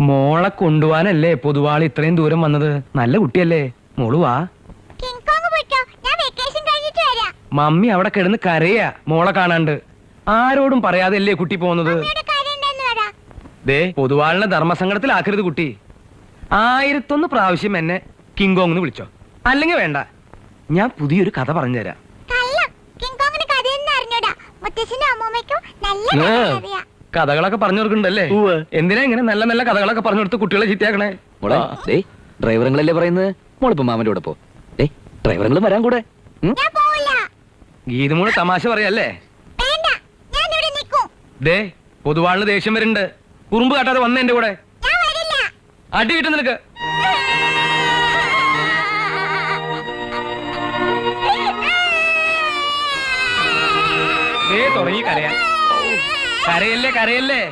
മോളെ കൊണ്ടുപോവാനല്ലേ പൊതുവാളി ഇത്രയും ദൂരം വന്നത്? നല്ല കുട്ടിയല്ലേ. മോൾ വാ. മമ്മി അവിടെ കിടന്ന് കരയാ മോളെ കാണാണ്ട്. ആരോടും പറയാതല്ലേ കുട്ടി പോകുന്നത്? ദേ പൊതുവാളിനെ ധർമ്മസങ്കടത്തിലാക്കരുത് കുട്ടി. ആയിരത്തൊന്ന് പ്രാവശ്യം എന്നെ കിങ്കോങ് എന്ന് വിളിച്ചോ. അല്ലെങ്കിൽ വേണ്ട. ഞാൻ പുതിയൊരു കഥ പറഞ്ഞുതരാം. നല്ല കഥകളൊക്കെ പറഞ്ഞു കൊടുക്കണ്ടല്ലേ എന്തിനാ ഇങ്ങനെ നല്ല നല്ല കഥകളൊക്കെ പറഞ്ഞു കൊടുത്ത് കുട്ടികളെ ചീത്തയാക്കണേ? മോളെ ഡ്രൈവറുകളല്ലേ പറയുന്നത്? മോളിപ്പോ മാമന്റെ കൂടെ പോ. ഡ്രൈവറുകളും വരാൻ കൂടെ. ഞാൻ പോവില്ല. ഗീതമോൾ തമാശ പറയല്ലേ? വേണ്ട ഞാൻ ഇവിടെ നിൽക്കും. ദേ പൊതുവാളിന് ദേഷ്യം വരുന്നുണ്ട്. കുറുമ്പ് കാട്ടാതെ വന്ന എന്റെ കൂടെ. ഞാൻ വരില്ല. അടി കിട്ടും നിനക്ക്. ദേ തുടങ്ങി കരയാൻ. കരയല്ലേ കരയല്ലേ?